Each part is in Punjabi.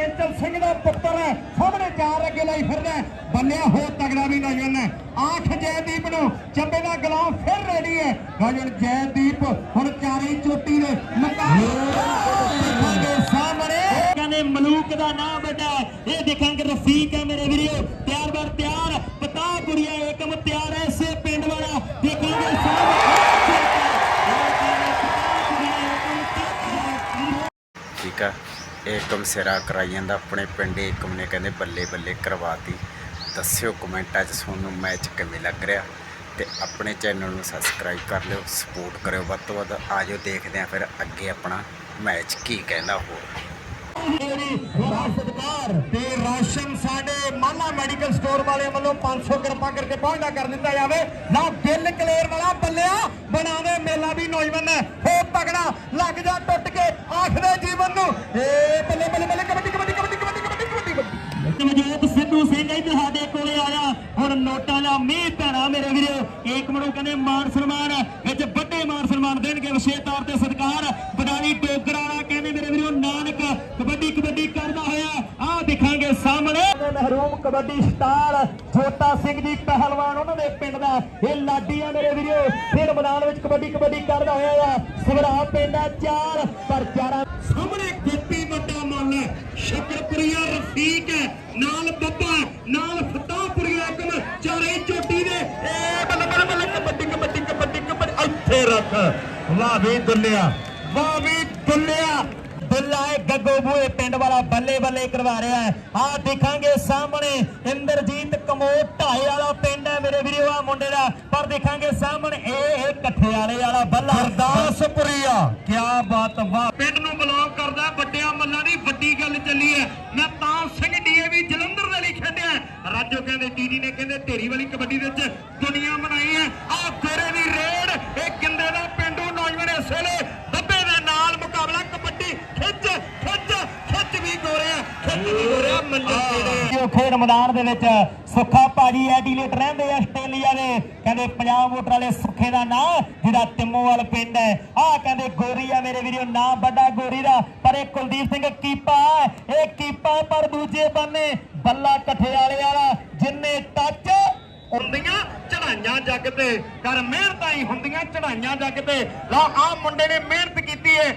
ਹੈ ਚੇਤਨ ਸਿੰਘ ਦਾ ਪੁੱਤਰ ਹੈ ਸਾਹਮਣੇ ਚਾਰ ਅੱਗੇ ਲਈ ਫਿਰਦਾ ਹੈ। ਬੰਨਿਆ ਹੋ ਤਗੜਾ ਵੀ ਨੌਜਵਾਨ ਹੈ। ਆਖ ਜੈਦੀਪ ਨੂੰ ਚੱਬੇ ਦਾ ਗੁਲਾਮ ਫਿਰ ਰੈਡੀ ਹੈ। ਨੌਜਵਾਨ ਜੈਦੀਪ ਹੁਣ ਚਾਰੇ ਚੋਟੀ ਦੇ ਮੁਕਾਬਲੇ ਸਾਹਮਣੇ। ਕਹਿੰਦੇ ਮਲੂਕ ਦਾ ਨਾਮ ਬੇਟਾ ਇਹ ਦੇਖਾਂਗੇ ਰਫੀਕ ਹੈ ਮੇਰੇ ਵੀਰੋ। ਤਿਆਰ ਬਰ ਤਿਆਰ ਪਤਾ ਕੁੜੀਆਂ ਏਕਮ ਤਿਆਰ ਹੈ। ਇਸੇ ਪਿੰਡ ਵਾਲਾ ਦੇਖਾਂਗੇ ਠੀਕ ਆ ਏਕਮ ਸਿਰਾ ਕਰਾਈ ਜਾਂਦਾ। ਆਪਣੇ ਪਿੰਡ ਏਕਮ ਨੇ ਕਹਿੰਦੇ ਬੱਲੇ ਬੱਲੇ ਕਰਵਾਤੀ। ਦੱਸਿਓ ਕਮੈਂਟਾਂ 'ਚ ਤੁਹਾਨੂੰ ਮੈਚ ਕਿਵੇਂ ਲੱਗ ਰਿਹਾ। ਤੇ ਆਪਣੇ ਚੈਨਲ ਨੂੰ ਸਬਸਕ੍ਰਾਈਬ ਕਰ ਲਿਓ, ਸਪੋਰਟ ਕਰਿਓ ਵੱਧ ਤੋਂ ਵੱਧ। ਆਜੋ ਦੇਖਦੇ ਆ ਫਿਰ ਅੱਗੇ ਆਪਣਾ ਮੈਚ ਕੀ ਕਹਿੰਦਾ ਹੋਰ। ਸਤਿਕਾਰ ਤੇ ਰਾਸ਼ਨ ਸਾਡੇ ਮਾਲਾ ਮੈਡੀਕਲ ਸਟੋਰ ਵਾਲਿਆਂ ਵੱਲੋਂ 500 ਕਿਰਪਾ ਕਰਕੇ ਪਹੁੰਚਦਾ ਕਰ ਦਿੱਤਾ ਜਾਵੇ। ਨਾ ਦਿਲ ਕਲੇਰ ਵਾਲਾ ਬੱਲਿਆ, ਬਣਾਵੇ ਮੇਲਾ ਵੀ ਨੌਜਵਾਨ ਹੈ। ਹੋ ਤਗੜਾ ਲੱਗ ਜਾ ਟੁੱਟ ਕੇ ਆਖਦੇ ਜੀਵਨ ਨੂੰ। ਏ ਬੱਲੇ ਬੱਲੇ ਬੱਲੇ, ਕਬੱਡੀ ਕਬੱਡੀ ਕਬੱਡੀ ਕਬੱਡੀ ਕਬੱਡੀ ਕਬੱਡੀ ਕਬੱਡੀ। ਸਿੱਧੂ ਸਿੰਘ ਇੱਧਰ ਸਾਡੇ ਕੋਲੇ ਆਇਆ। ਹੁਣ ਨੋਟਾਂ ਦਾ ਮੀਂਹ ਪੈਣਾ ਮੇਰੇ ਵੀਰੋ। ਏਕਮ ਨੂੰ ਕਹਿੰਦੇ ਮਾਨ ਸਨਮਾਨ ਵਿੱਚ ਵੱਡੇ ਮਾਨ ਸਨਮਾਨ ਦੇਣਗੇ ਵਿਸ਼ੇਸ਼ ਤੌਰ ਤੇ ਸਤਿਕਾਰ ਬਡਾਲੀ ਟੋਕਰਾ ਵਾਲਾ ਕਹਿੰਦੇ ਮੇਰੇ ਵੀਰੋ ਨਾਨਕ ਕਬੱਡੀ ਕਬੱਡੀ ਕਰਦਾ ਹੋਇਆ ਆਹ ਦੇਖਾਂਗੇ ਸਾਹਮਣੇ। ਦੇ ਮਹਿਰੂਮ ਕਬੱਡੀ ਸਟਾਰ ਜੋਤਾ ਸਿੰਘ ਜੀ ਪਹਿਲਵਾਨ ਉਹਨਾਂ ਦੇ ਪਿੰਡ ਦਾ। ਇਹ ਲਾਡੀ ਆ ਮੇਰੇ ਵੀਰੋ ਫਿਰ ਮੈਦਾਨ ਵਿੱਚ ਕਬੱਡੀ ਕਬੱਡੀ ਕਰਦਾ ਹੋਇਆ ਆ। ਸਵਰਾ ਪਿੰਡ ਆ ਚਾਰ ਪਰ ਚਾਰਾਂ ਸਾਹਮਣੇ ਗੋਪੀ ਵੱਡਾ ਮੱਲ ਸ਼ਕਰਪੁਰੀਆ ਰਫੀਕ ਨਾਲ ਬੱਬਾ ਨਾਲ ਫਤਾਹਪੁਰੀਆ ਕਮ ਚਾਰੇ ਚੋਟੀ ਇੱਥੇ ਰੱਖ। ਵਾਹ ਵੀ ਦੁੱਲਿਆ ਵਾਹ ਵੀ ਦੁੱਲਿਆ ਦੁੱਲਾ ਹੈ ਗੱਗੋ ਬੂਏ ਪਿੰਡ ਵਾਲਾ ਬੱਲੇ ਬੱਲੇ ਕਰਵਾ ਰਿਹਾ ਹੈ। ਆਹ ਦੇਖਾਂਗੇ ਸਾਹਮਣੇ ਇੰਦਰਜੀਤ ਕਮੋਟ ਢਾਏ ਵਾਲਾ ਪਿੰਡ ਹੈ ਮੇਰੇ ਵੀਰੋ ਆ ਮੁੰਡੇ ਦਾ। ਪਰ ਦੇਖਾਂਗੇ ਸਾਹਮਣੇ ਇਹ ਇਹ ਕੱਠੇ ਵਾਲੇ ਵਾਲਾ ਬੱਲਾ। ਹਰਦਾਸਪੁਰੀਆ ਕੀ ਬਾਤ ਵਾਹ। ਪਿੰਡ ਨੂੰ ਬਿਲੋਂਗ ਕਰਦਾ ਵੱਡਿਆਂ ਮੱਲਾਂ ਦੀ ਵੱਡੀ ਗੱਲ ਚੱਲੀ ਹੈ। ਮੈਂ ਤਾਂ ਸਿੰਘ ਡੀਏਵੀ ਜਲੰਧਰ ਦੇ ਲਈ ਖੇਡਿਆ ਰਾਜੋ ਕਹਿੰਦੇ ਡੀਡੀ ਨੇ ਕਹਿੰਦੇ ਢੇਰੀ ਵਾਲੀ ਕਬੱਡੀ ਦੇ ਵਿੱਚ ਦੁਨੀਆ ਬਣਾਈ ਹੈ ਆਹ ਗੋਰੇ ਦੀ ਰੇਡ ਇਹ ਕਿੰਦੇ ਦਾ ਪਿੰਡੂ ਨੌਜਵਾਨ ਇਸ ਵੇਲੇ ਦੱਬੇ ਦੇ ਨਾਲ ਮੁਕਾਬਲਾ ਕਬੱਡੀ ਖਿੱਚ ਖਿੱਚ ਖਿੱਚ ਵੀ ਗੋਰਿਆ ਖਿੱਚ ਵੀ ਗੋਰਿਆ ਮੰਜੇ ਦੇ ਜੋ ਖੇਡ ਮੈਦਾਨ ਦੇ ਵਿੱਚ ਸੁੱਖਾ ਭਾਜੀ ਐਡੀਲੇਟ ਰਹਿੰਦੇ ਆਸਟ੍ਰੇਲੀਆ ਦੇ। ਕਹਿੰਦੇ ਪੰਜਾਬ ਵੋਟਰ ਵਾਲੇ ਸੁੱਖੇ ਦਾ ਨਾਂ ਜਿਹੜਾ ਤਿੰਮੋਵਾਲ ਪਿੰਡ ਹੈ। ਆਹ ਕਹਿੰਦੇ ਗੋਰੀ ਆ ਮੇਰੇ ਵੀਰੋ, ਨਾਂ ਵੱਡਾ ਗੋਰੀ ਦਾ, ਪਰ ਇਹ ਕੁਲਦੀਪ ਸਿੰਘ ਕੀਪਾ ਇਹ ਕੀਪਾ ਪਰ ਦੂਜੇ ਬੰਨੇ, ਬੱਲਾ ਕਠਿਆਲੇ ਵਾਲਾ, ਜਿੰਨੇ ਟੱਚ ਹੁੰਦੀਆਂ ਚੜਾਈਆਂ ਜੱਗ ਤੇ। ਕਰ ਮਿਹਨਤਾਂ ਹੀ ਹੁੰਦੀਆਂ ਚੜਾਈਆਂ ਜੱਗ ਤੇ। ਲਾ ਆ ਮੁੰਡੇ ਨੇ ਮਿਹਨਤ ਕੀਤੀ ਹੈ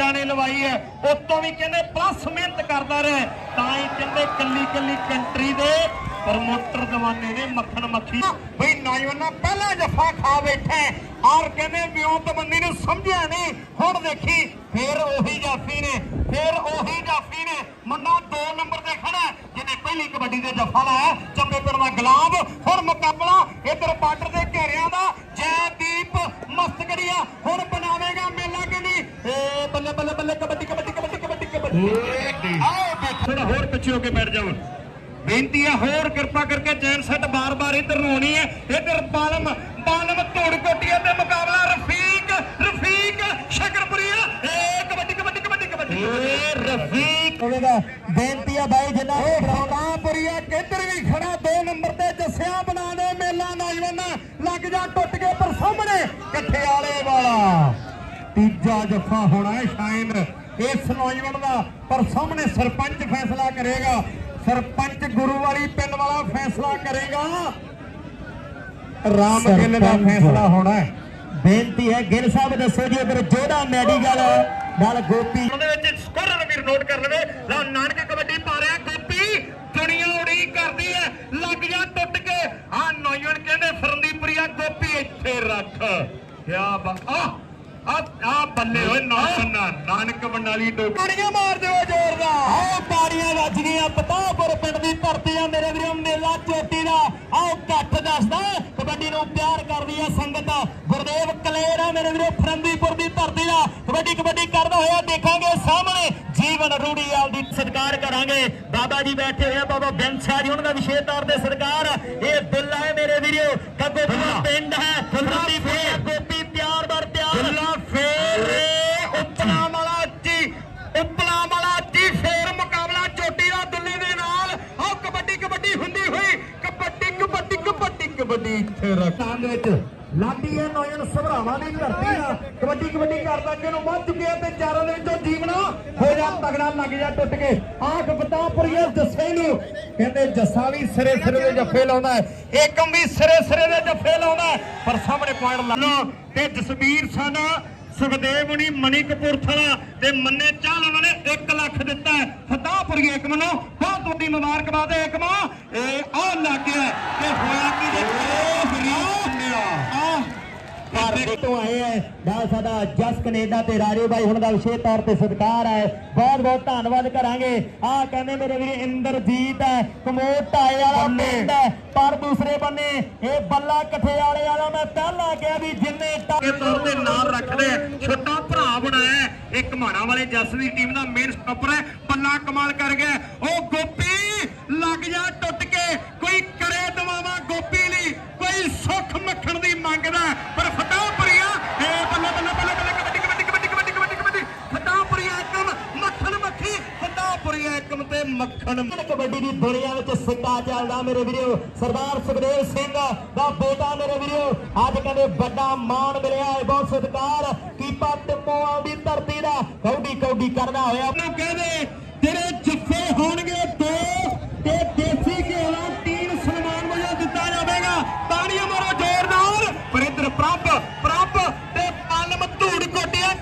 ਜਿੰਨੀ ਨੇ ਲਵਾਈ ਹੈ। ਉਤੋਂ ਵੀ ਕਹਿੰਦੇ ਪਲੱਸ ਮਿਹਨਤ ਕਰਦਾ ਰਿਹਾ। ਤਾਂ ਹੀ ਕਹਿੰਦੇ ਕੱਲੀ ਕੱਲੀ ਕੰਟਰੀ ਦੇ ਪ੍ਰਮੋਟਰ ਦਵਾਨੇ ਨੇ ਮੱਖਣ ਮੱਖੀ। ਬਈ ਨੌਜਵਾਨਾਂ ਪਹਿਲਾ ਜਫਾ ਖਾ ਬੈਠੇ ਔਰ ਕਹਿੰਦੇ ਵਿਉਂਤ ਬੰਦੀ ਨੂੰ ਸਮਝਿਆ ਨਹੀਂ, ਹੁਣ ਦੇਖੀ, ਫੇਰ ਉਹੀ ਜਾਫੀ ਨੇ, ਫੇਰ ਉਹੀ ਜਾਫੀ ਨੇ। ਮੁੰਡਾ 2 ਨੰਬਰ ਤੇ ਖੜਾ ਜਿਹਨੇ ਪਹਿਲੀ ਕਬੱਡੀ ਦੇ ਜਫਾ ਲਾਇਆ ਚੰਬੇ ਪਿੰਡ ਦਾ ਗੁਲਾਬ। ਹੁਣ ਮੁਕਾਬਲਾ ਇਧਰ ਬਾਰਡਰ ਦੇ ਘੇਰਿਆਂ ਦਾ, ਜੈਦੀਪ ਮਸਤਗੜੀਆ। ਹੁਣ ਬਣਾਵੇਗਾ ਮੇਲਾ ਕਿ ਨਹੀਂ ਏ ਬੱਲੇ ਬੱਲੇ ਬੱਲੇ, ਕਬੱਡੀ ਕਬੱਡੀ ਕਬੱਡੀ ਕਬੱਡੀ ਕਬੱਡੀ। ਆਓ ਥੋੜਾ ਹੋਰ ਪਿੱਛੇ ਹੋ ਕੇ ਬੈਠ ਜਾਓ। ਬੇਨਤੀ ਹੈ ਹੋਰ ਕਿਰਪਾ ਕਰਕੇ ਜੈਨ ਸੈੱਟ ਬਾਰ-ਬਾਰ ਇੱਧਰ ਨੂੰ ਆਉਣੀ ਹੈ। ਇੱਧਰ ਬਾਲਮ ਬਾਲਮ ਧੂੜ ਕੋਟੀਆ ਤੇ ਮੁਕਾਬਲਾ ਰਫੀਕ ਰਫੀਕ ਸ਼ਕਰਪੁਰੀਆ ਏ ਕਬੱਡੀ ਕਬੱਡੀ ਕਬੱਡੀ ਕਬੱਡੀ ਏ ਰਫੀਕ ਹੋਵੇਗਾ ਬੇਨਤੀ ਆ ਬਾਈ ਜਿੰਨਾ ਰਾਮਪੁਰੀਆ ਕਿੱਧਰ ਵੀ ਖੜਾ 2 ਨੰਬਰ ਤੇ ਜੱਸਿਆ ਬਣਾ ਦੇ ਮੇਲਾ ਨੌਜਵਾਨਾ ਲੱਗ ਜਾ ਟੁੱਟ ਕੇ ਪਰ ਸਾਹਮਣੇ ਕੱਠੇ ਵਾਲੇ ਵਾਲਾ। ਤੀਜਾ ਜੱਫਾ ਹੋਣਾ ਹੈ ਸ਼ਾਇਦ ਇਸ ਨੌਜਵਾਨ ਦਾ ਪਰ ਸਾਹਮਣੇ ਸਰਪੰਚ ਫੈਸਲਾ ਕਰੇਗਾ। ਸਰਪੰਚ ਗੁਰੂ ਵਾਲੀ ਪਿੰਡ ਵਾਲਾ ਫੈਸਲਾ ਕਰੇਗਾ। ਰਾਮ ਗਿੱਲ ਦਾ ਫੈਸਲਾ ਹੋਣਾ ਹੈ। ਬੇਨਤੀ ਹੈ ਗਿੱਲ ਸਾਹਿਬ ਦੱਸੋ ਜੀ ਅਗਰ ਜੋੜਾ ਮੈਡੀਕਲ ਨਾਲ ਗੋਪੀ ਉਹਦੇ ਵਿੱਚ ਸਕੋਰਰ ਵੀਰ ਨੋਟ ਕਰ ਲਵੇ। ਲਓ ਨਾਨਕ ਕਬੱਡੀ ਪਾ ਰਿਹਾ, ਗੋਪੀ ਦੁਨੀਆ ਉਡੀ ਕਰਦੀ ਹੈ। ਲੱਗ ਜਾ ਟੁੱਟ ਕੇ। ਆ ਨੌਜਵਾਨ ਕਹਿੰਦੇ, ਫਰੰਦੀਪੁਰੀਆ, ਗੋਪੀ ਇੱਥੇ ਰੱਖ। ਕਿਆ ਬਾ ਆ ਆ ਬੱਲੇ ਓਏ ਨਾ ਨਾਨਕ ਬੰਡਾਲੀ ਟੋਕ ਤਾੜੀਆਂ ਮਾਰ ਦਿਓ ਜ਼ੋਰ ਦਾ। ਆਓ ਤਾੜੀਆਂ ਵੱਜਦੀਆਂ ਪਤਾਪੁਰ ਪਿੰਡ ਦੀ ਧਰਤੀ ਆ ਮੇਰੇ ਵੀਰੋ ਮੇਲਾ ਚੋਟੀ ਦਾ। ਆਓ ਘੱਟ ਦੱਸਦਾ ਕਬੱਡੀ ਨੂੰ ਪਿਆਰ ਕਰਦੀ ਆ ਸੰਗਤ। ਗੁਰਦੇਵ ਕਲੇਰ ਆ ਮੇਰੇ ਵੀਰੋ ਫਰੰਦੀਪੁਰ ਦੀ ਧਰਤੀ ਦਾ। ਕਬੱਡੀ ਕਬੱਡੀ ਕਰਦਾ ਹੋਇਆ ਦੇਖਾਂਗੇ ਸਾਹਮਣੇ। ਜੀਵਨ ਰੂੜੀਵਾਲ ਦੀ ਸਤਿਕਾਰ ਕਰਾਂਗੇ। ਬਾਬਾ ਜੀ ਬੈਠੇ ਹੋਏ ਆ ਬਾਬਾ ਬੈਂਸ ਜੀ ਉਹਨਾਂ ਦਾ ਵਿਸ਼ੇਸ਼ ਤੌਰ ਤੇ ਸਤਿਕਾਰ। ਇਹ ਦੁੱਲਾ ਹੈ ਮੇਰੇ ਵੀਰੋ। ਕੱਗੋਪੁਰ ਪਿੰਡ ਹੈ ਫਰੰਦੀਪੁਰ ਗੋਪੀ ਤਿਆਰ ਦੁੱਲਾ ਫੇਰ ਉਪਲਾ ਵਾਲਾ ਜੀ ਉਪਲਾ ਵਾਲਾ ਜੀ ਫੇਰ ਮੁਕਾਬਲਾ ਚੋਟੀ ਦਾ ਦੁੱਲੇ ਦੇ ਨਾਲ। ਆਹ ਕਬੱਡੀ ਕਬੱਡੀ ਹੁੰਦੀ ਹੋਈ, ਕਬੱਡੀ ਕਬੱਡੀ ਕਬੱਡੀ ਕਬੱਡੀ ਇੱਥੇ ਰੱਖ। ਦੇ ਵਿੱਚ ਲਾਡੀ ਇਹ ਨੌਜਵਾਨ ਸਭਰਾਵਾਂ ਦੀ ਧਰਤੀ ਆ। ਕਬੱਡੀ ਕਬੱਡੀ ਕਰਦਾ ਕਿ ਨੂੰ ਵੱਧ ਚੁੱਕਿਆ ਤੇ ਚਾਰਾਂ ਦੇ ਵਿੱਚੋਂ ਜੀਵਨਾ ਹੋ ਜਾ, ਤਗੜਾ ਲੱਗ ਜਾ ਟੁੱਟ ਕੇ। ਆਖ ਬਤਾਪੁਰੀਆ ਜੱਸੇ ਨੂੰ ਕਹਿੰਦੇ ਜੱਸਾ ਵੀ ਸਿਰੇ ਸਿਰੇ ਦੇ ਜੱਫੇ ਲਾਉਂਦਾ ਹੈ। ਏਕਮ ਵੀ ਸਿਰੇ ਸਿਰੇ ਦੇ ਜੱਫੇ ਲਾਉਂਦਾ ਪਰ ਸਾਹਮਣੇ ਪੁਆਇੰਟ ਲਾ ਲਓ ਤੇ ਜਸਵੀਰ ਸਾਨਾ। ਸੁਖਦੇਵ ਹੁਣੀ ਮਣੀ ਕਪੂਰਥਲਾ ਤੇ ਮੰਨੇ ਚਾਲ ਉਹਨਾਂ ਨੇ 1 ਲੱਖ ਦਿੱਤਾ ਹੈ। ਏਕਮ ਨੂੰ ਬਹੁਤ ਵੱਡੀ ਮੁਬਾਰਕਬਾਦ ਹੈ ਏਕਮਾ ਇਹ ਆ ਲੱਗ ਗਿਆ ਤੇ ਹੋਇਆ ਕੀ ਜੇ ਆ ਭਾਰਤ ਤੋਂ ਆਏ ਹੈ ਨਾਲ ਸਾਡਾ ਜਸ ਕੈਨੇਡਾ ਤੇ ਰਾਜੇ ਬਾਈ ਹੁਣ ਦਾ ਵਿਸ਼ੇਸ਼ ਤੌਰ ਤੇ ਸਤਿਕਾਰ ਹੈ ਬਹੁਤ ਬਹੁਤ ਧੰਨਵਾਦ ਕਰਾਂਗੇ। ਆ ਕਹਿੰਦੇ ਮੇਰੇ ਵੀਰ ਇੰਦਰਜੀਤ ਹੈ ਕਮੋਟ ਢਾਏ ਵਾਲਾ ਪਿੰਡ ਹੈ ਪਰ ਦੂਸਰੇ ਬੰਨੇ ਇਹ ਬੱਲਾ ਕਠੇ ਵਾਲੇ ਵਾਲਾ ਮੈਂ ਪਹਿਲਾਂ ਕਿਹਾ ਵੀ ਜਿੰਨੇ ਟ- ਦੇ ਤੌਰ ਤੇ ਨਾਲ ਰੱਖਦੇ। ਛੋਟਾ ਭਰਾ ਬਣਾਇਆ। ਇਹ ਘਮਾਣਾ ਵਾਲੇ ਜੱਸ ਦੀ ਟੀਮ ਦਾ ਮੇਨ ਸਟਾਪਰ ਹੈ। ਬੱਲਾ ਕਮਾਲ ਕਰ ਗਿਆ। ਉਹ ਗੋਪੀ ਲੱਗ ਜਾ ਟੁੱਟ ਕੇ। ਕੋਈ ਕਰੇ ਦਵਾਵਾ ਗੋਪੀ ਲਈ। ਕੋਈ ਸੁੱਖ ਮੱਖਣ ਦੀ ਮੰਗਦਾ। ਪਰ ਫਟਾਪਰੀਆ ਏ ਬੱਲੇ ਬੱਲੇ ਬੱਲੇ ਬੱਲੇ ਕਬੱਡੀ ਕਬੱਡੀ ਕਬੱਡੀ ਕਬੱਡੀ ਕਬੱਡੀ ਕਬੱਡੀ ਫਟਾਪਰੀਆ ਇੱਕਮ ਮੱਖਣ ਮੱਖੀ ਫਟਾਪਰੀਆ ਇੱਕਮ ਤੇ ਮੱਖਣ। ਕਬੱਡੀ ਦੀ ਦੁਨੀਆ ਵਿੱਚ ਸਿੱਕਾ ਚੱਲਦਾ ਮੇਰੇ ਵੀਰੋ, ਸਰਦਾਰ ਸੁਖਦੇਵ ਸਿੰਘ ਦਾ ਬੇਟਾ ਮੇਰੇ ਵੀਰੋ। ਅੱਜ ਕਹਿੰਦੇ ਵੱਡਾ ਮਾਣ ਮਿਲਿਆ ਹੈ, ਬਹੁਤ ਸਤਿਕਾਰ। ਕੀਪਾ ਟਿੱਪੋਆਂ ਦੀ ਧਰਤੀ ਦਾ ਕੌਡੀ ਕੌਡੀ ਕਰਦਾ ਹੋਇਆ। ਨੂੰ ਕਹਿੰਦੇ, ਤੇਰੇ ਜੱਫੇ ਹੋਣਗੇ ਦੋ ਤੇ ਦੇਸੀ ਘਿਓ ਦਾ ਤੀਨ ਸਨਮਾਨ ਵਜੋਂ ਦਿੱਤਾ ਜਾਵੇਗਾ ਤਾੜੀਆਂ ਮਾਰੋ ਜ਼ੋਰਦਾਰ ਪਰ ਇੱਧਰ ਪ੍ਰਭ ਪ੍ਰਭ ਤੇ ਪਾਲਮ ਧੂੜ ਕੋਟਿਆ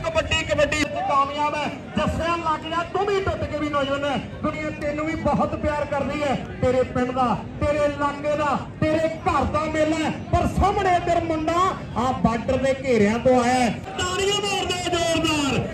ਕਬੱਡੀ ਵਿੱਚ ਕਾਮਯਾਬ ਹੈ। ਜੱਸਿਆਂ ਲੱਗ ਗਿਆ, ਤੂੰ ਵੀ ਟੁੱਟ ਕੇ ਵੀ ਨੌਜਵਾਨ ਹੈ। ਦੁਨੀਆ ਤੈਨੂੰ ਵੀ ਬਹੁਤ ਪਿਆਰ ਕਰਦੀ ਹੈ। ਤੇਰੇ ਪਿੰਡ ਦਾ, ਤੇਰੇ ਇਲਾਕੇ ਦਾ, ਤੇਰੇ ਘਰ ਦਾ ਮੇਲਾ ਪਰ ਸਾਹਮਣੇ ਤੇਰਾ ਮੁੰਡਾ ਆ ਬਾਰਡਰ ਦੇ ਘੇਰਿਆਂ ਤੋਂ ਆਇਆ ਹੈ। ਤਾੜੀਆਂ ਮਾਰਦੇ ਜ਼ੋਰਦਾਰ।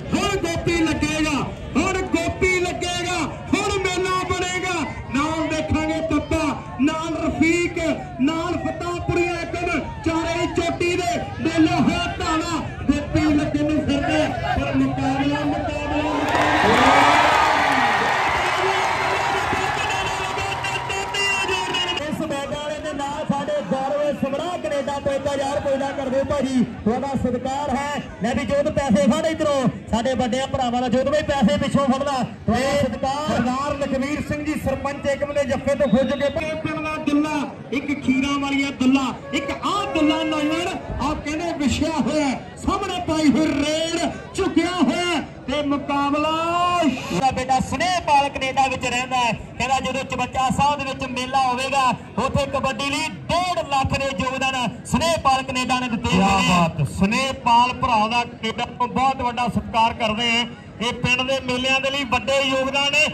ਪੈਸੇ ਫੜ ਇਧਰੋਂ। ਸਾਡੇ ਵੱਡਿਆਂ ਭਰਾਵਾਂ ਦਾ ਜੋਤ ਵੀ ਪੈਸੇ ਪਿੱਛੋਂ ਫੜਦਾ। ਸਰਦਾਰ ਲਖਵੀਰ ਸਿੰਘ ਜੀ ਸਰਪੰਚ ਏਕਮ ਦੇ ਜੱਫੇ ਤੋਂ ਖੁੱਜ ਕੇ ਪਿੰਡ ਦਾ ਦੁੱਲਾ ਇੱਕ ਖੀਰਾ ਵਾਲੀਆ ਦੁੱਲਾ ਇੱਕ ਆਹ ਦੁੱਲਾ ਨੌਜਵਾਨ ਆ ਕਹਿੰਦੇ ਵਿਛਿਆ ਹੋਇਆ। ਸਾਹਮਣੇ ਪਾਈ ਹੋਈ ਰੇਡ ਝੁਕਿਆ ਹੋਇਆ ਤੇ ਮੁਕਾਬਲਾ ਦਾ ਬੇਟਾ ਸਨੇਹਪਾਲ ਕੈਨੇਡਾ ਵਿੱਚ ਰਹਿੰਦਾ ਹੈ। ਕਹਿੰਦਾ ਜਦੋਂ ਚਬੱਚਾ ਸਾਹਿਬ ਦੇ ਵਿੱਚ ਮੇਲਾ ਹੋਵੇਗਾ ਉੱਥੇ ਕਬੱਡੀ ਲਈ 1.5 ਲੱਖ ਦੇ ਯੋਗਦਾਨ ਸਨੇਹਪਾਲ ਕੈਨੇਡਾ ਨੇ ਦਿੱਤੇ ਨੇ। ਬਾਤ ਸਨੇਹਪਾਲ ਭਰਾ ਦਾ ਕੈਨੇਡਾ ਤੋਂ ਬਹੁਤ ਵੱਡਾ ਸਤਿਕਾਰ ਕਰਦੇ ਆ ਇਹ ਪਿੰਡ ਦੇ ਮੇਲਿਆਂ ਦੇ ਲਈ ਵੱਡੇ ਯੋਗਦਾਨ ਨੇ।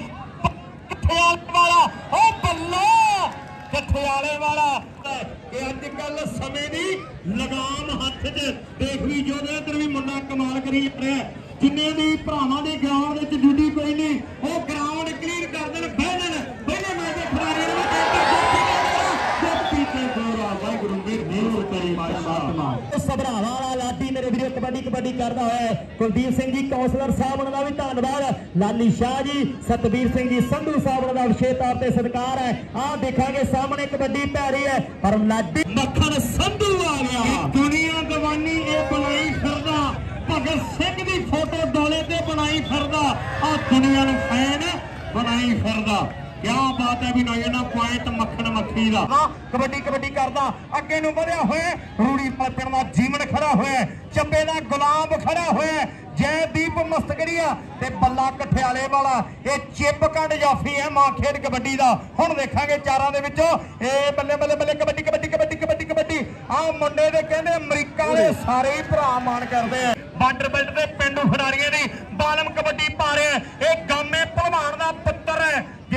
ਕਿੱਥੇ ਵਾਲਾ ਉਹ ਬੱਲਾ! ਕਿੱਥੇ ਵਾਲੇ ਕਿ ਅੱਜ ਕੱਲ ਸਮੇਂ ਦੀ ਲਗਾਮ ਹੱਥ 'ਚ। ਦੇਖ ਵੀ ਜੋਦੇ ਇੱਧਰ ਵੀ ਮੁੰਡਾ ਕਮਾਲ ਕਰੀ ਜਾ ਰਿਹਾ। ਜਿੰਨੇ ਵੀ ਭਰਾਵਾਂ ਦੇ ਗਰਾਊਂਡ ਵਿੱਚ ਡਿਊਟੀ ਕੋਈ ਨਹੀਂ, ਉਹ ਗਰਾਊਂਡ ਕਲੀਅਰ ਕਰ ਦੇਣ, ਬਹਿ ਪਹਿਲੇ ਮੈਚ ਦੇ ਖਿਡਾਰੀਆਂ ਨੂੰ ਸਭਰਾਵਾ ਵਾਲਾ ਲਾਡੀ ਮੇਰੇ ਵੀਰੋ ਕਬੱਡੀ ਕਬੱਡੀ ਕਰਦਾ ਹੋਇਆ ਕੁਲਦੀਪ ਸਿੰਘ ਜੀ ਕਾਉਂਸਲਰ ਸਾਹਿਬ ਉਹਨਾਂ ਦਾ ਵੀ ਧੰਨਵਾਦ। ਲਾਲੀ ਸ਼ਾਹ ਜੀ, ਸਤਬੀਰ ਸਿੰਘ ਜੀ, ਸੰਧੂ ਸਾਹਿਬ ਉਹਨਾਂ ਦਾ ਵਿਸ਼ੇਸ਼ ਤੌਰ ਤੇ ਸਤਿਕਾਰ ਹੈ। ਆਹ ਦੇਖਾਂਗੇ ਸਾਹਮਣੇ ਕਬੱਡੀ ਪੈ ਰਹੀ ਹੈ, ਪਰ ਲਾਡੀ ਮੱਖਣ ਸੰਧੂ ਆ ਗਿਆ। ਦੁਨੀਆ ਗਵਾਨੀ ਇਹ ਬਣਾਈ ਫਿਰਦਾ, ਭਗਤ ਸਿੰਘ ਫੋਟੋ ਡੋਲੇ ਤੇ ਬਣਾਈ ਫਿਰਦਾ। ਆ ਦੁਨੀਆ ਨੂੰ ਫੈਨ ਬਣਾਈ ਫਿਰਦਾ। ਕਿਆ ਬਾਤ ਹੈ ਵੀ ਨੌਜਵਾਨਾ ਪੁਆਇੰਟ ਮੱਖਣ ਮੱਖੀ ਦਾ। ਕਬੱਡੀ ਕਬੱਡੀ ਕਰਦਾ। ਅੱਗੇ ਨੂੰ ਵਧਿਆ ਹੋਇਆ ਰੂੜੀ ਪਿੰਡ ਦਾ ਜੀਵਨ ਖੜਾ ਹੋਇਆ ਚੱਬੇ ਦਾ ਗੁਲਾਮ ਖੜਾ ਹੋਇਆ ਜੈਦੀਪ ਮਸਤਗੜੀਆ ਤੇ ਬੱਲਾ ਕਠਿਆਲੇ ਵਾਲਾ। ਇਹ ਚਿੱਪ ਕੰਡ ਜਾਫੀ ਹੈ ਮਾਂ ਖੇਡ ਕਬੱਡੀ ਦਾ। ਹੁਣ ਦੇਖਾਂਗੇ ਚਾਰਾਂ ਦੇ ਵਿੱਚੋਂ ਇਹ ਬੱਲੇ ਬੱਲੇ ਬੱਲੇ ਕਬੱਡੀ ਕਬੱਡੀ ਕਬੱਡੀ ਕਬੱਡੀ ਕਬੱਡੀ। ਆਹ ਮੁੰਡੇ ਦੇ ਕਹਿੰਦੇ ਅਮਰੀਕਾ ਵਾਲੇ ਸਾਰੇ ਹੀ ਭਰਾ ਮਾਣ ਕਰਦੇ ਆ। ਬਾਰਡਰ ਬੈਲਟ ਦੇ ਪਿੰਡੂ ਖਿਡਾਰੀਆਂ ਦੀ ਬਾਲਮ ਕਬੱਡੀ ਪਾ ਰਿਹਾ। ਇਹ ਗਾਮੇ ਭਲਵਾਨ ਦਾ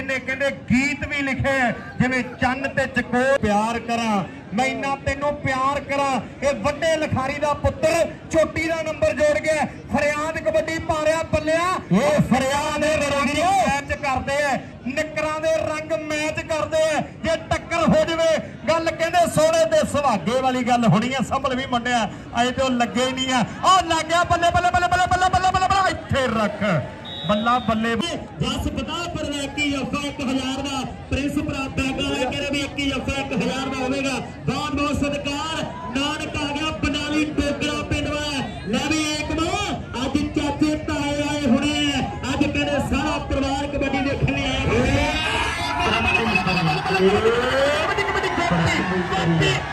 ਜਿਨੇ ਕਹਿੰਦੇ ਗੀਤ ਵੀ ਲਿਖੇ ਜਿਵੇਂ ਚੰਨ ਤੇ ਚਕੋ ਪਿਆਰ ਕਰਾਂ, ਮੈਂ ਇੰਨਾ ਤੈਨੂੰ ਪਿਆਰ ਕਰਾਂ। ਇਹ ਵੱਡੇ ਲਖਾਰੀ ਦਾ ਪੁੱਤਰ ਛੋਟੀ ਦਾ ਨੰਬਰ ਜੋੜ ਗਿਆ, ਫਰਿਆਦ ਕਬੱਡੀ ਪਾਰਿਆ ਪੱਲਿਆ। ਇਹ ਫਰਿਆਦ ਇਹ ਰੰਗੀਓ ਮੈਚ ਕਰਦੇ ਐ ਨਿਕਰਾਂ ਦੇ ਰੰਗ ਮੈਚ ਕਰਦੇ ਐ ਜੇ ਟੱਕਰ ਹੋ ਜਵੇ, ਗੱਲ ਕਹਿੰਦੇ ਸੋਹਣੇ ਤੇ ਸੁਹਾਗੇ ਵਾਲੀ ਗੱਲ ਹੋਣੀ ਐ ਸੰਭਲ ਵੀ ਮੰਡਿਆ, ਅਜੇ ਤੇ ਉਹ ਲੱਗੇ ਨਹੀਂ ਆ। ਉਹ ਲੱਗਿਆ ਬੱਲੇ ਬੱਲੇ ਬੱਲੇ ਬੱਲੇ ਬੱਲੇ ਬੱਲੇ ਬੱਲੇ ਇੱਥੇ ਰੱਖ। ਬੱਲਾ ਬੱਲੇ ਜਸ ਪਤਾ ਪਰ ਕੀ ਅਫਾ 1000 ਦਾ। ਪ੍ਰਿੰਸ ਬੈਗਾ ਵਾਲੇ ਕਹਿੰਦੇ ਵੀ 21 ਅਫਾ 1000 ਦਾ ਹੋਵੇਗਾ। ਬਹੁਤ ਬਹੁਤ ਸਤਿਕਾਰ। ਨਾਨਕ ਆ ਗਿਆ ਬਨਾਲੀ ਟੋਕਰਾ ਪਿੰਡ ਵਾਲਾ ਲੈ ਵੀ ਏਕਮਾ ਅੱਜ ਚਾਚੇ ਤਾਏ ਆਏ ਹੋਣੇ ਆ। ਅੱਜ ਕਹਿੰਦੇ ਸਾਰਾ ਪਰਿਵਾਰ ਕਬੱਡੀ ਦੇਖਣ ਲਈ ਆਇਆ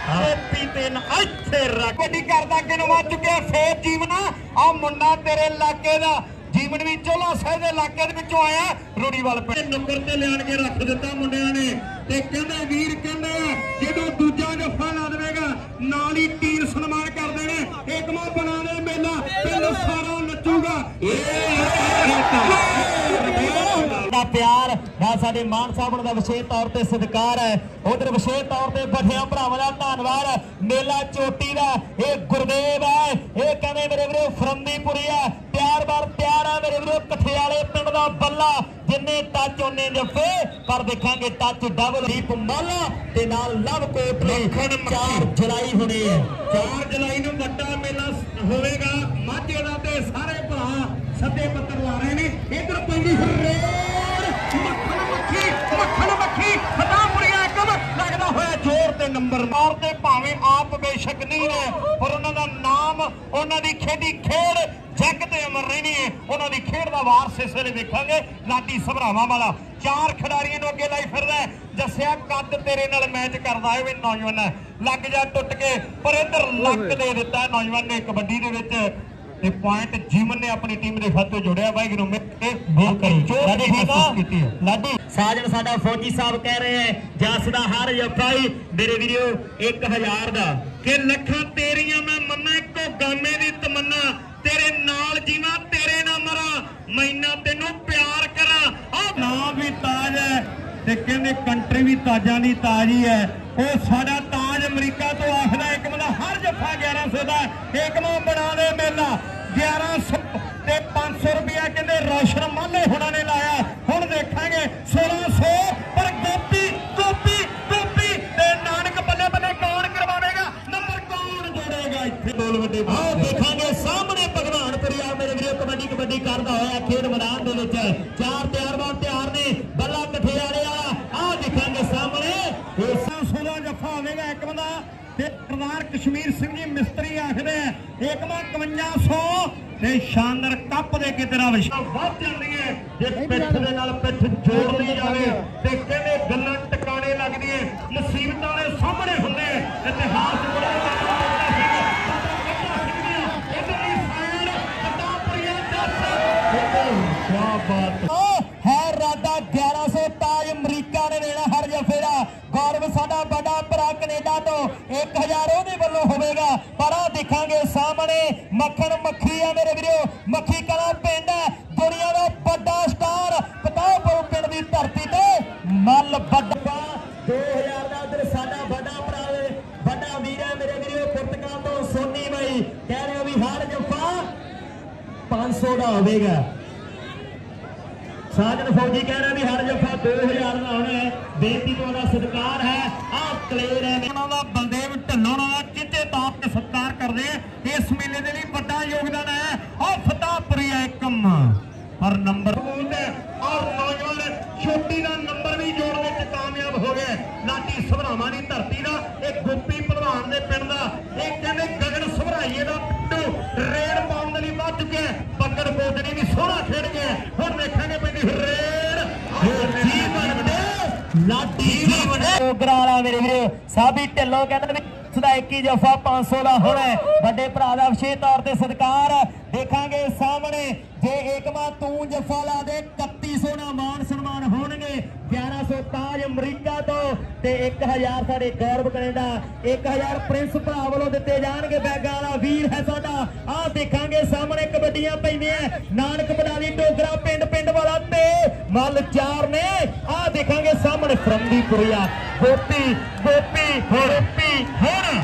ਗੋਪੀ ਤੇ ਨਾ ਇੱਥੇ ਰੱਖ। ਵੱਡੀ ਕਰਦਾ ਕਿ ਨੂੰ ਵੱਜ ਚੁੱਕਿਆ। ਫੇਰ ਜੀਵਨ ਆ ਮੁੰਡਾ ਤੇਰੇ ਇਲਾਕੇ ਦਾ। ਜੀਵਨ ਵੀ ਚੋਲਾ ਸਾਹਿਬ ਦੇ ਇਲਾਕੇ ਦੇ ਵਿੱਚੋਂ ਆਇਆ ਰੂੜੀਵਾਲ ਪਿੰਡ। ਨੰਬਰ ਤੇ ਲਿਆਣ ਕੇ ਰੱਖ ਦਿੱਤਾ ਮੁੰਡਿਆਂ ਨੇ। ਤੇ ਕਹਿੰਦੇ ਵੀਰ ਕਹਿੰਦੇ ਆ ਜਦੋਂ ਦੂਜਾ ਜੱਫਾ ਲਾ ਦੇਵੇਗਾ ਨਾਲ ਹੀ ਟੀਰ ਸਨਮਾਨ ਕਰਦੇ ਨੇ ਏਕਮਾ ਬਣਾ ਦੇ ਮੇਲਾ ਪਿੰਡ ਸਾਰਾ ਨੱਚੂਗਾ। ਦਾ ਪਿਆਰ ਦਾ ਸਾਡੇ ਮਾਨ ਸਾਹਿਬ ਦਾ ਵਿਸ਼ੇਸ਼ ਤੌਰ ਤੇ ਸਤਿਕਾਰ ਹੈ। ਉਧਰ ਵਿਸ਼ੇਸ਼ ਤੌਰ ਤੇ ਬਠਿਆ ਭਰਾਵਾਂ ਦਾ ਧੰਨਵਾਦ। ਮੇਲਾ ਚੋਟੀ ਦਾ ਇਹ ਗੁਰਦੇਵ ਹੈ। ਇਹ ਕਹਿੰਦੇ ਮੇਰੇ ਵੀਰੋ ਫਰੰਦੀਪੁਰੀ ਹੈ। ਪਿਆਰ ਬਾਰ ਪਿਆਰ ਹੈ ਮੇਰੇ ਵੀਰੋ ਕਠਿਆਲੇ ਪਿੰਡ ਦਾ ਬੱਲਾ ਜਿੰਨੇ ਟੱਚ ਉਹਨੇ ਜੱਫੇ ਪਰ ਦੇਖਾਂਗੇ ਟੱਚ ਡਬਲ ਦੀਪ ਮਾਲਾ ਤੇ ਨਾਲ ਲਵ ਕੋਟ ਨੇ 4 ਜੁਲਾਈ ਹੋਣੀ। ਹੈ 4 ਜੁਲਾਈ ਨੂੰ ਵੱਡਾ ਮੇਲਾ ਹੋਵੇਗਾ। ਮਾਝੇ ਦਾ ਤੇ ਸਾਰੇ ਭਰਾ ਸੱਦੇ ਪੱਤਰ ਲਾ ਰਹੇ ਨੇ। ਇਧਰ ਪੈਂਦੀ ਰੇਡ ਮੱਖਣ ਮੱਖੀ ਮੱਖਣ ਲੱਗਦਾ ਹੋਇਆ ਜ਼ੋਰ ਤੇ ਨੰਬਰ। ਮਾਰ ਤੇ ਭਾਵੇਂ ਆਪ ਬੇਸ਼ੱਕ ਨਹੀਂ ਨੇ ਪਰ ਉਹਨਾਂ ਦਾ ਨਾਮ ਉਹਨਾਂ ਦੀ ਖੇਡੀ ਖੇਡ ਜੱਗ ਤੇ ਅਮਰ ਰਹਿਣੀ ਹੈ ਉਹਨਾਂ ਦੀ ਖੇਡ ਦਾ ਵਾਰਸ ਇਸ ਵੇਲੇ ਵੇਖਾਂਗੇ। ਲਾਡੀ ਸਭਰਾਵਾਂ ਵਾਲਾ ਚਾਰ ਖਿਡਾਰੀਆਂ ਨੂੰ ਅੱਗੇ ਲਾਈ ਫਿਰਦਾ। ਦੱਸਿਆ ਕੱਦ ਤੇਰੇ ਨਾਲ ਮੈਚ ਕਰਦਾ ਹੈ ਵੀ ਨੌਜਵਾਨ ਹੈ। ਲੱਗ ਜਾ ਟੁੱਟ ਕੇ ਪਰ ਇੱਧਰ ਲੱਕ ਦੇ ਦਿੱਤਾ ਨੌਜਵਾਨ ਨੇ ਕਬੱਡੀ ਦੇ ਵਿੱਚ। ਤੇ ਪੁਆਇੰਟ ਜੀਵਨ ਨੇ ਆਪਣੀ ਟੀਮ ਦੇ ਖਾਤੇ ਜੋੜਿਆ ਵਾਹਿਗੁਰੂ ਮਿਲ ਕੇ ਬਿਲਕੁਲ ਚੋਟ ਲਾਡੀ ਦੀ ਠੀਕ ਆ ਮਹਿਸੂਸ ਕੀਤੀ ਹੈ। ਲਾਡੀ। ਸਾਜਨ ਸਾਡਾ ਫੌਜੀ ਸਾਹਿਬ ਕਹਿ ਰਹੇ ਹੈ ਜਸ ਦਾ ਹਰ ਜਫਾਈ ਮੇਰੇ ਵੀਡੀਓ 1000 ਦਾ। ਕਿ ਲੱਖਾਂ ਤੇਰੀਆਂ ਮੈਂ ਮੰਨਾਂ ਇੱਕੋ ਗਾਮੇ ਦੀ ਤਮੰਨਾ। ਤੇਰੇ ਨਾਲ ਜੀਵਾਂ, ਤੇਰੇ ਨਾਲ ਮਰਾਂ। ਮੈਨਾਂ ਤੈਨੂੰ ਪਿਆਰ ਕਰਾਂ। ਆ ਨਾਮ ਵੀ ਤਾਜ ਹੈ ਤੇ ਕਹਿੰਦੇ ਕੰਟਰੀ ਵੀ ਤਾਜਾਂ ਦੀ ਤਾਜ ਹੀ। ਹੈ ਉਹ ਸਾਡਾ ਤਾਜ ਅਮਰੀਕਾ ਤੋਂ ਆਖਦਾ ਇੱਕ ਮਦਾ ਹਰ ਜੱਫਾ 1100 ਦਾ ਏਕਮਾ ਬਣਾ ਦੇ ਮੇਲਾ। 1100 ਤੇ 500 ਰੁਪਿਆ ਕਹਿੰਦੇ ਰੌਸ਼ਨ ਮਾਲੇ ਹੁਣਾਂ ਨੇ ਲਾਇਆ। ਹੁਣ ਦੇਖਾਂਗੇ 1600 ਪਰ ਗੋਪੀ ਗੋਪੀ ਗੋਪੀ ਤੇ ਨਾਨਕ ਬੱਲੇ ਬੱਲੇ ਕੌਣ ਕਰਵਾਵੇਗਾ? ਨੰਬਰ ਕੌਣ ਜੋੜੇਗਾ? ਇੱਥੇ ਬੋਲ ਵੱਡੇ ਆਓ ਦੇਖਾਂਗੇ ਸਾਹਮਣੇ ਭਗਵਾਨਪੁਰੀ ਆ ਮੇਰੇ ਵੀਰੋ ਕਬੱਡੀ ਕਰਦਾ ਹੋਇਆ ਖੇਡ ਮੈਦਾਨ ਦੇ ਵਿੱਚ ਚਾਰ ਤਿਆਰ ਬਾਰ ਤਿਆਰ ਨੇ। ਬੱਲਾ ਕਠਿਆਲੇ ਵਾਲਾ ਆਹ ਦੇਖਾਂਗੇ ਸਾਹਮਣੇ। ਇਸ 16 ਜੱਫਾ ਹੋਵੇਗਾ ਇੱਕ ਬੰਦਾ। ਤੇ ਸਰਦਾਰ ਕਸ਼ਮੀਰ ਸਿੰਘ ਜੀ ਮਿਸਤਰੀ ਆਖਦੇ ਆ ਏਕਮਾ 5100 ਤੇ ਸ਼ਾਨਦਾਰ ਕੱਪ ਦੇ ਕੇ ਤੇਰਾ ਵਿਸ਼ਾ। ਵੱਧ ਜਾਂਦੀ ਹੈ। ਜੇ ਪਿੱਠ ਦੇ ਨਾਲ ਪਿੱਠ ਜੋੜ ਲਈ ਜਾਵੇ ਤੇ ਕਹਿੰਦੇ ਗੱਲਾਂ ਟਿਕਾਣੇ ਲੱਗਦੀਆਂ ਮੁਸੀਬਤਾਂ ਦੇ ਸਾਹਮਣੇ ਹੁੰਦੇ। ਇਤਿਹਾਸ ਬੜਾ ਲੱਗਦਾ ਹੈ ਇਧਰਲੀ ਸਾਈਡ ਕਟਾਪਰੀਆ ਦੱਸ ਕਿਆ ਬਾਤ। ਹੈ ਰਾਦਾ 1100 ਤਾਜ ਅਮਰੀਕਾ ਨੇ ਦੇਣਾ ਹਰ ਜਫੇ ਦਾ ਗੌਰਵ ਸਾਡਾ ਵੱਡਾ ਭਰਾ ਕੈਨੇਡਾ ਤੋਂ 1000 ਉਹਦੇ ਵੱਲੋਂ ਹੋਵੇਗਾ। ਪਰ ਆ ਦੇਖਾਂਗੇ ਸਾਹਮਣੇ। ਮੱਖਣ ਮੱਖੀ ਆ ਮੇਰੇ ਵੀਰੋ। ਮੱਖੀ ਕਲਾ ਪਿੰਡ ਹੈ। ਦੁਨੀਆ ਦਾ ਵੱਡਾ ਸਟਾਰ। ਪਤਾਉਪੁਰ ਪਿੰਡ ਦੀ ਧਰਤੀ ਤੇ ਮੱਲ ਵੱਡਾ। 2000 ਦਾ ਉਧਰ ਸਾਡਾ ਵੱਡਾ ਭਰਾ ਵੱਡਾ ਵੀਰ ਹੈ ਮੇਰੇ ਵੀਰੋ। ਪੁਰਤਗਾਲ ਤੋਂ ਸੋਨੀ ਬਾਈ। ਕਹਿ ਰਹੇ ਹੋ ਵੀ ਹਰ ਜਫਾ। 500 ਦਾ ਹੋਵੇਗਾ। ਸਾਜਨ ਫੌਜੀ ਕਹਿ ਰਿਹਾ ਵੀ ਹਰ ਜੱਫਾ 2000 ਦਾ ਹੋਣਾ ਹੈ। ਬੇਨਤੀ ਤੋਂ ਉਹਦਾ ਸਤਿਕਾਰ ਹੈ। ਆਹ ਕਲੇਰ ਹੈ। ਉਹਨਾਂ ਦਾ ਬਲਦੇਵ ਢੱਲੋਂ ਦਾ ਚਿੱਤੇ ਤਾਪ ਤੇ ਸਤਿਕਾਰ ਕਰਦੇ ਇਸ ਮੇਲੇ ਦੇ ਲਈ ਵੱਡਾ ਯੋਗਦਾਨ ਹੈ। ਉਹ ਫਤਾਪੁਰੀ ਏਕਮ ਪਰ ਨੰਬਰ ਔਰ ਨੌਜਵਾਨ ਛੋਟੀ ਦਾ ਨੰਬਰ ਵੀ ਜੋੜਨ ਵਿੱਚ ਕਾਮਯਾਬ ਹੋ ਗਏ ਲਾਟੀ ਸਭਰਾਵਾਂ ਦੀ ਧਰਤੀ ਦਾ, ਇਹ ਗੋਪੀ ਭਲਵਾਨ ਦੇ ਪਿੰਡ ਦਾ। ਇਹ ਕਹਿੰਦੇ ਗਗਨ ਸਭਰਾਈਏ ਦਾ ਪਿੰਡੂ ਰੇਡ ਪਾਉਣ ਦੇ ਲਈ ਵੱਧ ਚੁੱਕਿਆ ਹੈ। ਪੱਗੜ ਬੋਦਣੀ ਵੀ ਸੋਹਣਾ ਖੇਡ ਗਿਆ ਜੀਵਨ ਵਾਲਾ ਮੇਰੇ ਵੀਰੋ, ਸਾਬੀ ਢਿੱਲੋਂ ਕਹਿੰਦਾ ਵੀ ਸਦਾ 21 ਜਫਾ 500 ਦਾ ਹੋਣਾ ਵੱਡੇ ਭਰਾ ਦਾ ਵਿਸ਼ੇਸ਼ ਤੌਰ ਤੇ ਸਤਿਕਾਰ ਦੇਖਾਂਗੇ ਸਾਹਮਣੇ। ਜੇ ਏਕਮਾ ਤੂੰ ਜਫਾ ਲਾ ਦੇ 3100 ਦਾ ਮਾਨ ਸਨਮਾਨ ਹੋਣਗੇ 1100 ਤਾਜ ਅਮਰੀਕਾ ਤੋਂ ਤੇ 1000 ਸਾਡੇ ਗੌਰਵ ਕੈਨੇਡਾ 1000 ਪ੍ਰਿੰਸ ਭਰਾ ਵੱਲੋਂ ਦਿੱਤੇ ਜਾਣਗੇ। ਬੈਗਾਂ ਵਾਲਾ ਵੀਰ ਹੈ ਸਾਡਾ। ਆਹ ਦੇਖਾਂਗੇ, ਸਾਹਮਣੇ ਕਬੱਡੀਆਂ ਪੈਂਦੀਆਂ ਨਾਨਕ ਬਡਾਲੀ ਡੋਗਰਾ ਪਿੰਡ ਪਿੰਡ ਵਾਲਾ ਤੇ ਮੱਲ ਚਾਰ ਨੇ। ਆਹ ਦੇਖਾਂਗੇ, ਸਾਹਮਣੇ ਫਰੰਦੀਪੁਰੀਆ। ਗੋਪੀ ਗੋਪੀ ਗੋਪੀ ਹੁਣ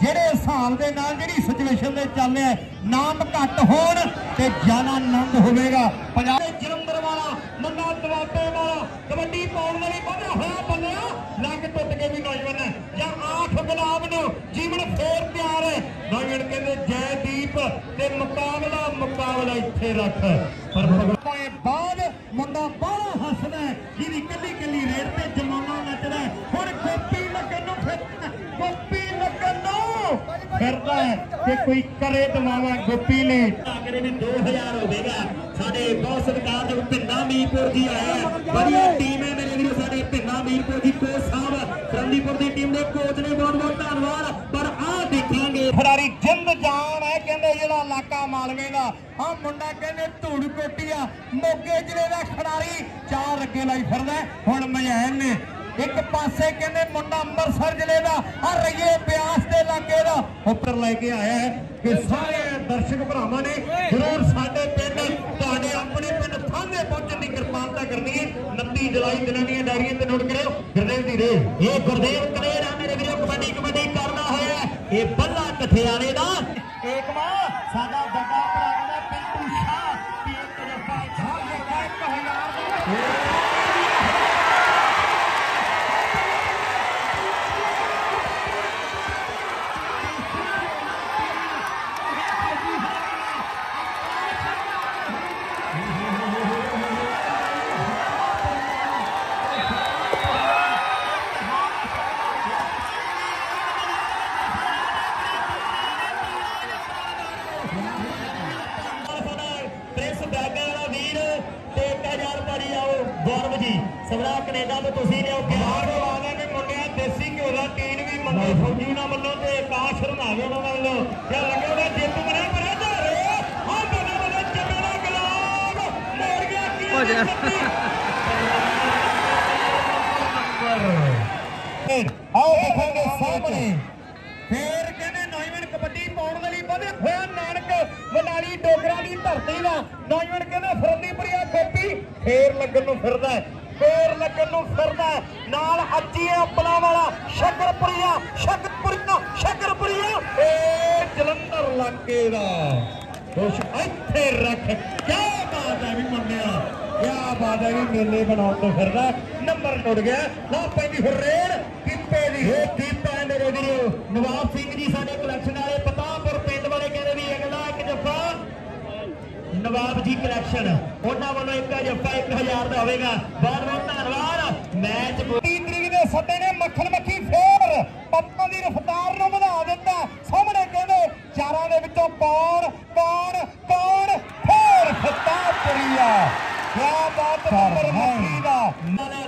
ਜਿਹੜੇ ਹਿਸਾਬ ਦੇ ਨਾਲ ਜਿਹੜੀ ਸਿਚੁਏਸ਼ਨ ਦੇ ਚੱਲ ਰਿਹਾ ਨਾਮ ਘੱਟ ਹੋਣ ਤੇ ਜ਼ਿਆਦਾ ਆਨੰਦ ਹੋਵੇਗਾ। ਪੰਜਾਬ ਦੇ ਜਲੰਧਰ ਵਾਲਾ ਮੁੰਡਾ ਦਵਾਬੇ ਵਾਲਾ ਕਬੱਡੀ ਪਾਉਣ ਵਾਲੀ ਵਧਿਆ ਹੋਇਆ ਬੰਦਿਆ ਲੱਗ ਟੁੱਟ ਕੇ ਵੀ ਨੌਜਵਾਨ ਹੈ। ਜਾਂ ਆਖ ਗੁਲਾਬ ਨੂੰ ਜੀਵਨ ਫੇਰ ਪਿਆਰ ਹੈ। ਨੌਜਵਾਨ ਕਹਿੰਦੇ ਜੈਦੀਪ ਤੇ ਮੁਕਾਬਲਾ ਮੁਕਾਬਲਾ ਇੱਥੇ ਰੱਖ। ਪਰ ਭਗਵਾਨ ਬਾਅਦ ਮੁੰਡਾ ਬਾਹਲਾ ਹੱਸਦਾ ਹੈ, ਜਿਹਦੀ ਕੱਲੀ ਕੱਲੀ ਰੇਡ ਤੇ ਜਮਾਨਾ ਨੱਚਦਾ ਹੁਣ ਗੋਪੀ ਲੱਗਣ ਨੂੰ ਫਿਰਦਾ ਫਿਰਦਾ ਕਿ ਕੋਈ ਕਰੇ ਦਵਾਵਾ ਗੋਪੀ ਲਈ ਆਗਰੇ ਵੀ 2000 ਹੋਵੇਗਾ। ਸਾਡੇ ਬਹੁਤ ਸਤਿਕਾਰਯੋਗ ਭਿੰਦਾ ਮੀਰਪੁਰ ਜੀ ਆਏ ਆ ਵਧੀਆ ਟੀਮ ਹੈ ਮੇਰੇ ਵੀਰੋ ਸਾਡੇ ਭਿੰਦਾ ਮੀਰਪੁਰ ਜੀ ਕੋਚ ਸਾਹਿਬ। ਫਰੰਦੀਪੁਰ ਦੀ ਟੀਮ ਦੇ ਕੋਚ ਨੇ ਬਹੁਤ ਬਹੁਤ ਧੰਨਵਾਦ। ਪਰ ਆਹ ਦੇਖਾਂਗੇ। ਖਿਡਾਰੀ ਜਿੰਦ ਜਾਨ ਹੈ ਕਹਿੰਦੇ ਜਿਹੜਾ ਇਲਾਕਾ ਮਾਲਵੇ ਦਾ। ਆ ਮੁੰਡਾ ਕਹਿੰਦੇ ਧੂੜ ਕੋਟੀਆ ਮੋਗੇ ਜ਼ਿਲ੍ਹੇ ਦਾ ਖਿਡਾਰੀ। ਚਾਰ ਅੱਗੇ ਲਈ ਫਿਰਦਾ। ਹੁਣ ਮਜੈਨ ਨੇ ਇੱਕ ਪਾਸੇ ਕਹਿੰਦੇ ਮੁੰਡਾ ਅੰਮ੍ਰਿਤਸਰ ਜ਼ਿਲ੍ਹੇ ਦਾ ਆ ਰਈਏ ਬਿਆਸ ਦੇ ਇਲਾਕੇ ਦਾ। ਉੱਪਰ ਲੈ ਕੇ ਆਇਆ ਹੈ ਕਿ ਸਾਰੇ ਦਰਸ਼ਕ ਭਰਾਵਾਂ ਨੇ ਜ਼ਰੂਰ ਸਾਡੇ ਪਿੰਡ, ਤੁਹਾਡੇ ਆਪਣੇ ਪਿੰਡ ਥਾਂਦੇ ਪਹੁੰਚਣ ਦੀ ਕਿਰਪਾਲਤਾ ਕਰਨੀ ਹੈ। 29 ਜੁਲਾਈ ਦਿਨਾਂ ਦੀਆਂ ਡਾਇਰੀਆਂ ਤੇ ਨੋਟ ਕਰਿਓ। ਗੁਰਦੇਵ ਦੀ ਰੇ ਇਹ ਗੁਰਦੇਵ ਕਲੇਰਾ ਮੇਰੇ ਵੀਰੋ, ਕਬੱਡੀ ਕਬੱਡੀ ਕਰਦਾ ਹੋਇਆ ਇਹ ਬੱਲਾ ਕਠਿਆਲੇ ਦਾ ਏਕਮਾ ਤੇ ਆਕਾਸ਼ ਰਮਾਵੇ ਉਹਨਾਂ ਵੱਲੋਂ। ਕਿਆ ਲੱਗਿਆ ਉਹਦਾ ਜਿੱਤ ਮਰਿਆ ਮਰਿਆ ਧਾਰੇ ਆ ਬਣਾ ਬਣਾ ਚੱਲੇ ਦਾ ਗੁਲਾਬ? ਮੋੜ ਗਿਆ ਕੀ ਹੋ ਜਾ ਆਓ ਦੇਖਾਂਗੇ ਸਾਹਮਣੇ। ਫੇਰ ਕਹਿੰਦੇ ਨੌਜਵਾਨ ਕਬੱਡੀ ਪਾਉਣ ਦੇ ਲਈ ਵਧੇ ਹੋਇਆ ਨਾਨਕ। ਮਨਾਲੀ ਡੋਗਰਾ ਦੀ ਧਰਤੀ ਦਾ। ਨੌਜਵਾਨ ਕਹਿੰਦੇ ਫਰੰਦੀਪੁਰੀਆ ਗੋਪੀ ਫੇਰ ਲੱਗਣ ਨੂੰ ਫਿਰਦਾ ਫੇਰ ਲੱਗਣ ਨੂੰ ਫਿਰਦਾ। ਨਾਲ ਅੱਜੀ ਅੱਬਲਾ ਵਾਲਾ ਸ਼ਕਰਪੁਰੀਆ ਸ਼ਕਰਪੁਰੀਆ ਸ਼ਕਰਪੁਰੀਆ ਏ ਜਲੰਧਰ ਇਲਾਕੇ ਦਾ ਖੁਸ਼ ਇੱਥੇ ਰੱਖ ਕੀ ਬਾਤ ਹੈ ਵੀ ਮੰਨਿਆ ਕੀ ਬਾਤ ਹੈ ਵੀ ਮੇਲੇ ਬਣਾਉਣ ਤੋਂ ਫਿਰਦਾ ਨੰਬਰ ਟੁੱਟ ਗਿਆ ਲਾ ਪੈਂਦੀ ਫਿਰ ਰੇਡ ਕੀਪੇ ਦੀ ਇਹ ਦੀਪਾ ਹੈ ਮੇਰੇ ਵੀਰੋ ਨਵਾਬ ਸਿੰਘ ਜੀ ਸਾਡੇ ਕਲੈਕਸ਼ਨ ਵਾਲੇ ਪਤਾਪੁਰ ਪਿੰਡ ਵਾਲੇ ਕਹਿੰਦੇ ਵੀ ਅਗਲਾ ਇੱਕ ਜੱਫਾ। ਨਵਾਬ ਜੀ ਕਲੈਕਸ਼ਨ ਉਹਨਾਂ ਵੱਲੋਂ ਇੱਕ ਜੱਫਾ 1000 ਦਾ ਹੋਵੇਗਾ। ਬਹੁਤ ਬਹੁਤ ਧੰਨਵਾਦ। ਮੈਚ 30 ਤਰੀਕ ਦੇ ਸੱਦੇ ਨੇ ਮੱਖਣ ਮੱਖੀ ਫੇਰ ਪੱਤਾਂ ਦੀ ਰਫ਼ਤਾਰ ਨੂੰ ਵਧਾ ਦਿੱਤਾ ਸਾਹਮਣੇ ਕਹਿੰਦੇ ਚਾਰਾਂ ਦੇ ਵਿੱਚੋਂ ਕੌਣ ਕੌਣ ਕੌਣ? ਫੇਰ ਫਤਾਪੁਰੀਆ ਕੀ ਬਾਤ ਨੰਬਰ ਮੱਖੀ ਦਾ।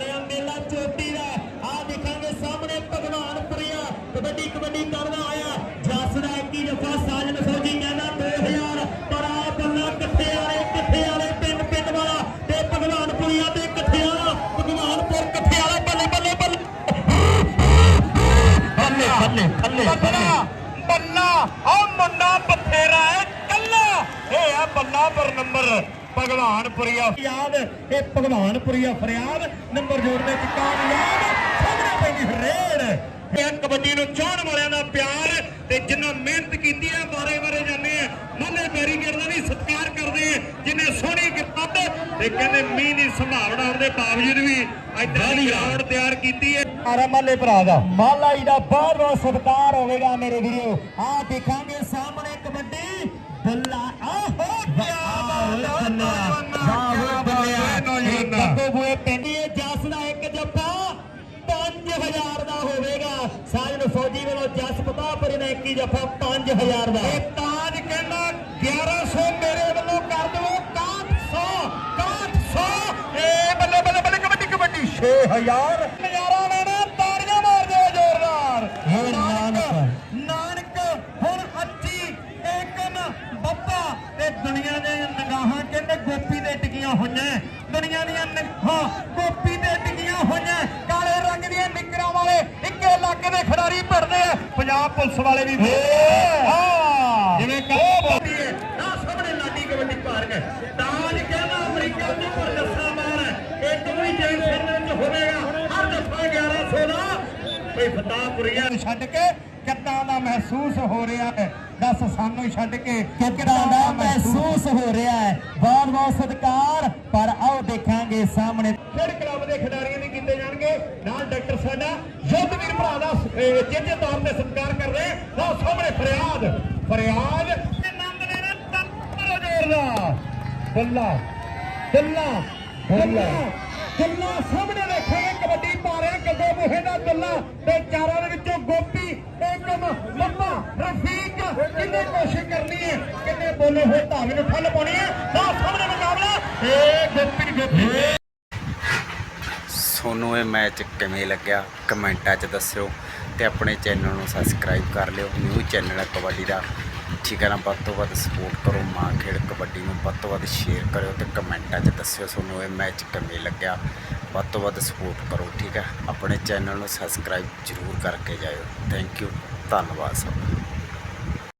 ਪਰ ਨੰਬਰ ਭਗਵਾਨਪੁਰੀਆ ਯਾਦ ਇਹ ਭਗਵਾਨਪੁਰੀਆ ਫਰਿਆਦ ਨੰਬਰ ਜੋੜਦੇ ਚ ਕਾਮਯਾਬ ਸਾਹਮਣੇ ਪੈਂਦੀ ਰੇਡ ਇਹ ਕਬੱਡੀ ਨੂੰ ਚਾਹਣ ਵਾਲਿਆਂ ਦਾ ਪਿਆਰ ਤੇ ਜਿੰਨਾ ਮਿਹਨਤ ਕੀਤੀ ਹੈ ਬਾਰੇ ਬਾਰੇ ਜਾਂਦੇ ਆ। ਮੁੱਲੇ ਬੈਰੀਕੇਡ ਦਾ ਵੀ ਸਤਿਕਾਰ ਕਰਦੇ ਆ ਜਿੰਨੇ ਸੋਹਣੀ ਕਿਤਾਬ ਤੇ ਕਹਿੰਦੇ ਮੀਂਹ ਦੀ ਸੰਭਾਵਨਾ ਹੋਣ ਦੇ ਬਾਵਜੂਦ ਵੀ ਇੱਦਾਂ ਦੀ ਗਰਾਊਂਡ ਤਿਆਰ ਕੀਤੀ ਹੈ। ਆਰਾ ਮੱਲੇ ਭਰਾ ਦਾ ਮਾਲਾ ਜੀ ਦਾ ਬਹੁਤ ਬਹੁਤ ਸਤਿਕਾਰ ਹੋਵੇਗਾ ਮੇਰੇ ਵੀਰੋ। ਆ ਦੇਖਾਂਗੇ ਸਾਹਮਣੇ ਕਬੱਡੀ ਬੱਲਾ ਆਹੋ ਜੱਫਾ 5000 ਦਾ। ਇਹ ਤਾਜ ਕਹਿੰਦਾ 1100 ਮੇਰੇ ਵੱਲੋਂ ਕਰ ਦਿਓ 6100 6100 ਏ ਬੱਲੇ ਬੱਲੇ ਬੱਲੇ ਕਬੱਡੀ ਕਬੱਡੀ। 6000 ਨਜ਼ਾਰਾ ਲੈਣਾ ਤਾੜੀਆਂ ਮਾਰ ਦਿਓ ਜ਼ੋਰਦਾਰ। ਇਹ ਨਾਨਕ। ਨਾਨਕ ਹੁਣ ਅੱਜੀ ਬੱਬਾ। ਤੇ ਦੁਨੀਆ ਦੇ ਨਿਗਾਹਾਂ ਕਹਿੰਦੇ ਗੋਪੀ ਦੇ ਟਿਕੀਆਂ ਹੋਈਆਂ। ਪੰਜਾਬ ਪੁਲਿਸ ਵਾਲੇ ਵੀ ਹਾਂ। ਜਿਵੇਂ ਕੱਲ ਬੋਲਦੀ ਹੈ। ਨਾ ਸਾਹਮਣੇ ਲਾਡੀ ਕਬੱਡੀ ਪਾਰਕ ਤਾਜ ਕਹਿੰਦਾ ਅਮਰੀਕਾ ਦੇ ਪਰ ਲੱਸਾ ਮਾਰ ਇਹ ਦੋਵੇਂ ਜੈਨ ਸਰਨੇ ਚ ਹੋਵੇਗਾ। ਹਰ ਦਫਾ 1100 ਦਾ ਭਈ ਫਤਾਪੁਰੀਆ ਛੱਡ ਕੇ ਕਿੱਦਾਂ ਦਾ ਮਹਿਸੂਸ ਹੋ ਰਿਹਾ ਹੈ? ਦੱਸ ਸਾਨੂੰ ਹੀ ਛੱਡ ਕੇ ਕਿੱਦਾਂ ਦਾ ਮਹਿਸੂਸ ਹੋ ਰਿਹਾ ਹੈ? ਬਹੁਤ ਬਹੁਤ ਸਤਿਕਾਰ। ਪਰ ਆਓ ਦੇਖਾਂਗੇ ਸਾਹਮਣੇ। ਖੇਡ ਕਲੱਬ ਦੇ ਖਿਡਾਰੀਆਂ ਦੇ ਕੀਤੇ ਜਾਣਗੇ। ਨਾਲ ਡਾਕਟਰ ਸਾਡਾ ਭਰਾ ਦਾ ਚੇਚੇ ਤੌਰ ਤੇ ਸਤਿਕਾਰ ਕਰ ਰਹੇ ਲਓ ਸਾਹਮਣੇ ਫਰਿਆਦ। ਫਰਿਆਦ ਨੰਦ ਨੇ ਨਾ ਤੱਪਰ ਜੋਰ ਦਾ। ਬੱਲਾ ਬੱਲਾ ਬੱਲਾ ਗੱਲਾਂ ਸਾਹਮਣੇ ਦੇਖਾਂਗੇ ਕਬੱਡੀ ਪਾ ਰਿਹਾ ਗੱਗੋ ਮੋਹੇ ਦਾ ਗੱਲਾ। ਤੇ ਚਾਰਾਂ ਦੇ ਵਿੱਚੋਂ ਗੋਪੀ, ਏਕਮ, ਮੰਮਾ, ਰਫੀਕ, ਕਿੰਨੇ ਕੋਸ਼ਿਸ਼ ਕਰਨੀ ਹੈ, ਕਿੰਨੇ ਬੋਲੇ ਹੋਏ ਧਾਵੇ ਨੂੰ ਠੱਲ ਪਾਉਣੀ ਹੈ ਲਓ ਸਾਹਮਣੇ ਮੁਕਾਬਲਾ। ਏ ਗੋਪੀ ਗੋਪੀ ਤੁਹਾਨੂੰ ਇਹ ਮੈਚ ਕਿਵੇਂ ਲੱਗਿਆ? ਕਮੈਂਟਾਂ 'ਚ ਦੱਸਿਓ ਤੇ ਆਪਣੇ ਚੈਨਲ ਨੂੰ ਸਬਸਕ੍ਰਾਈਬ ਕਰ ਲਿਓ। ਨਿਊ ਚੈਨਲ ਹੈ ਕਬੱਡੀ ਦਾ। ਠੀਕ ਹੈ ਨਾ? ਵੱਧ ਤੋਂ ਵੱਧ ਸਪੋਰਟ ਕਰੋ। ਮਾਂ ਖੇਡ ਕਬੱਡੀ ਨੂੰ ਵੱਧ ਤੋਂ ਵੱਧ ਸ਼ੇਅਰ ਕਰਿਓ ਤੇ ਕਮੈਂਟਾਂ 'ਚ ਦੱਸਿਓ ਤੁਹਾਨੂੰ ਇਹ ਮੈਚ ਕਿਵੇਂ ਲੱਗਿਆ। ਵੱਧ ਤੋਂ ਵੱਧ ਸਪੋਰਟ ਕਰੋ। ਠੀਕ ਹੈ? ਆਪਣੇ ਚੈਨਲ ਨੂੰ ਸਬਸਕ੍ਰਾਈਬ ਜ਼ਰੂਰ ਕਰਕੇ ਜਾਇਓ। ਥੈਂਕ ਯੂ ਧੰਨਵਾਦ ਸਭ